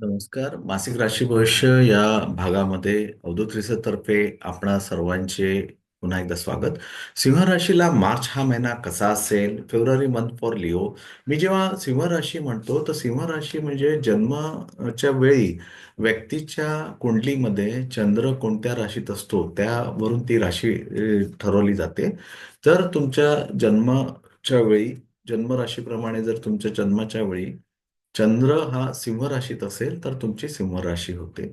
नमस्कार. मासिक राशी भविष्य या भागामध्ये अवधूत रिसर्च आपणा सर्वांचे पुन्हा एकदा स्वागत. सिंह राशीला मार्च हा महिना कसा असेल? फेब्रुवारी मंथ फॉर लिओ मी जेव्हा सिंह राशी म्हणतो तर सिंह राशी म्हणजे जन्माच्या वेळी व्यक्तीच्या कुंडलीमध्ये चंद्र कोणत्या राशीत असतो त्यावरून ती राशी अ, ठरवली जाते. तर तुमच्या जन्माच्या वेळी जन्मराशीप्रमाणे जर तुमच्या जन्माच्या वेळी चंद्र हा सिंह राशीत असेल तर तुमची सिंह राशी होते.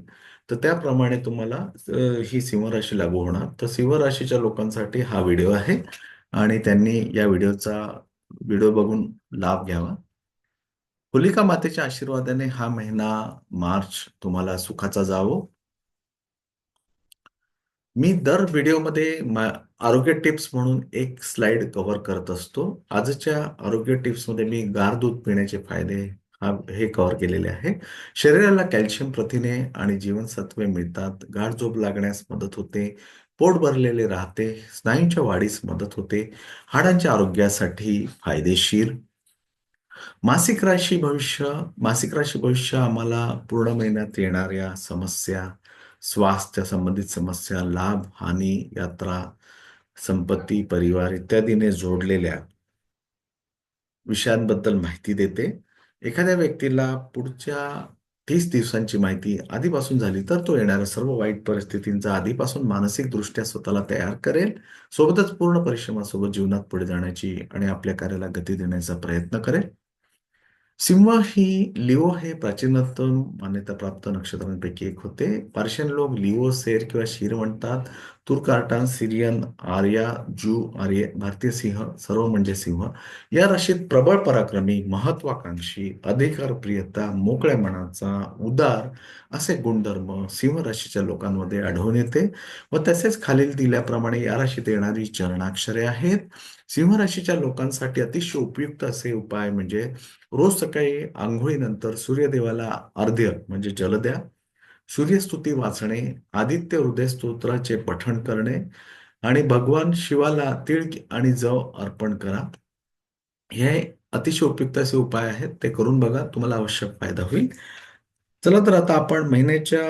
तर त्याप्रमाणे तुम्हाला ही सिंह राशी लागू होणार. तर सिंह राशीच्या लोकांसाठी हा व्हिडिओ आहे आणि त्यांनी या व्हिडिओचा व्हिडिओ बघून लाभ घ्यावा. होलिका मातेच्या आशीर्वादाने हा महिना मार्च तुम्हाला सुखाचा जावो. मी दर व्हिडिओमध्ये आरोग्य टिप्स म्हणून एक स्लाइड कव्हर करत असतो. आजच्या आरोग्य टिप्समध्ये मी गार दूध पिण्याचे फायदे हे कव्हर केलेले आहे. शरीराला कॅल्शियम प्रथिने आणि जीवनसत्वे मिळतात. गाठ झोप लागण्यास मदत होते. पोट भरलेले राहते. स्नायूंच्या वाढीस मदत होते. हाडांच्या आरोग्यासाठी फायदेशीर. मासिक राशी भविष्य मासिक राशी भविष्य आम्हाला पूर्ण महिन्यात येणाऱ्या समस्या स्वास्थ्य संबंधित समस्या लाभ हानी यात्रा संपत्ती परिवार इत्यादीने जोडलेल्या विषयांबद्दल माहिती देते. एखाद्या व्यक्तीला पुढच्या तीस दिवसांची माहिती आधीपासून झाली तर तो येणाऱ्या सर्व वाईट परिस्थितींचा आधीपासून मानसिकदृष्ट्या स्वतःला तयार करेल सोबतच पूर्ण परिश्रमासोबत जीवनात पुढे जाण्याची आणि आपल्या कार्याला गती देण्याचा प्रयत्न करेल. सिंह ही लिओ हे प्राचीनतम मान्यताप्राप्त नक्षत्रांपैकी एक होते. पार्शियन लोक लिओ सेर किंवा शिर म्हणतात. तुर्कार्टान सिरियन आर्या जू आर्य भारतीय सिंह सर्व म्हणजे सिंह. या राशीत प्रबळ पराक्रमी महत्वाकांक्षी अधिकारप्रियता मोकळ्या मनाचा उदार असे गुणधर्म सिंह राशीच्या लोकांमध्ये आढळून येते. व तसेच खालील दिल्याप्रमाणे या राशीत येणारी चरणाक्षरे आहेत. सिंह राशीच्या लोकांसाठी अतिशय उपयुक्त असे उपाय म्हणजे रोज सकाळी आंघोळीनंतर सूर्यदेवाला अर्ध्य म्हणजे जल द्या. सूर्यस्तुती वाचणे आदित्य हृदय स्तोत्राचे पठण करणे आणि भगवान शिवाला तीळ आणि जव अर्पण करा. हे अतिशय उपयुक्त असे उपाय आहेत. ते करून बघा तुम्हाला आवश्यक फायदा होईल. चला तर आता आपण महिन्याच्या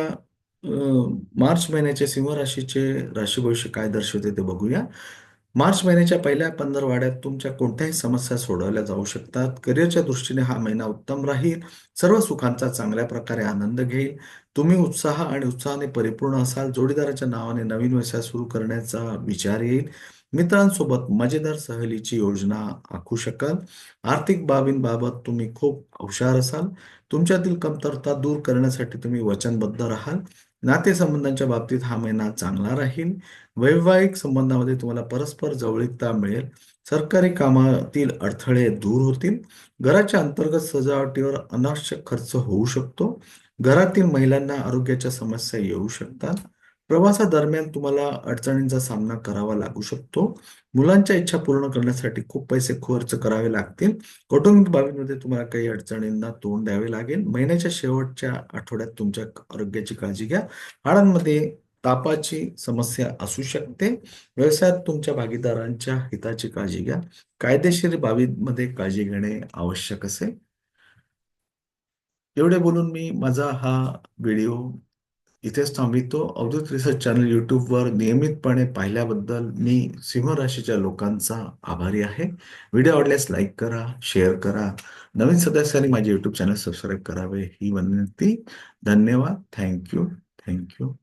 मार्च महिन्याचे सिंह राशीचे राशी भविष्य काय दर्शवते ते बघूया. मार्च महिन्याच्या पहिल्या पंधरवाड्यात तुमच्या कोणत्याही समस्या सोडवल्या जाऊ शकतात. करिअरच्या दृष्टीने हा महिना उत्तम राहील. सर्व सुखांचा चांगल्या प्रकारे आनंद घेईल. तुम्ही उत्साह आणि उत्साहाने परिपूर्ण असाल. जोडीदाराच्या नावाने नवीन व्यवसाय सुरू करण्याचा विचार येईल. मित्रांसोबत मजेदार सहलीची योजना आखू शकाल. आर्थिक बाबींबाबत तुम्ही खूप हुशार असाल. तुमच्यातील कमतरता दूर करण्यासाठी तुम्ही वचनबद्ध राहाल. नातेसंबंधांच्या बाबतीत हा महिना चांगला राहील. वैवाहिक संबंधामध्ये तुम्हाला परस्पर जवळीकता मिळेल. सरकारी कामातील अडथळे दूर होतील. घराच्या अंतर्गत सजावटीवर अनावश्यक खर्च होऊ शकतो. घरातील महिलांना आरोग्याच्या समस्या येऊ शकतात. प्रवासादरम्यान तुम्हाला अडचणींचा सामना करावा लागू शकतो. मुलांच्या इच्छा पूर्ण करण्यासाठी खूप पैसे खर्च करावे लागतील. कौटुंबिक बाबींमध्ये तुम्हाला काही अडचणींना तोंड द्यावे लागेल. महिन्याच्या शेवटच्या आठवड्यात तुमच्या आरोग्याची काळजी घ्या. हाडांमध्ये तापाची समस्या असू शकते. व्यवसायात तुमच्या भागीदारांच्या हिताची काळजी घ्या. कायदेशीर बाबींमध्ये काळजी घेणे आवश्यक असेल. एवढे बोलून मी माझा हा व्हिडिओ इथेच थांबितो. अवधूत रिसर्च चॅनल यूट्यूबवर नियमितपणे पाहिल्याबद्दल मी सिंह राशीच्या लोकांचा आभारी आहे. व्हिडिओ आवडल्यास लाईक करा शेअर करा. नवीन सदस्यांनी माझे यूट्यूब चॅनल सबस्क्राईब करावे ही विनंती. धन्यवाद. Thank you thank you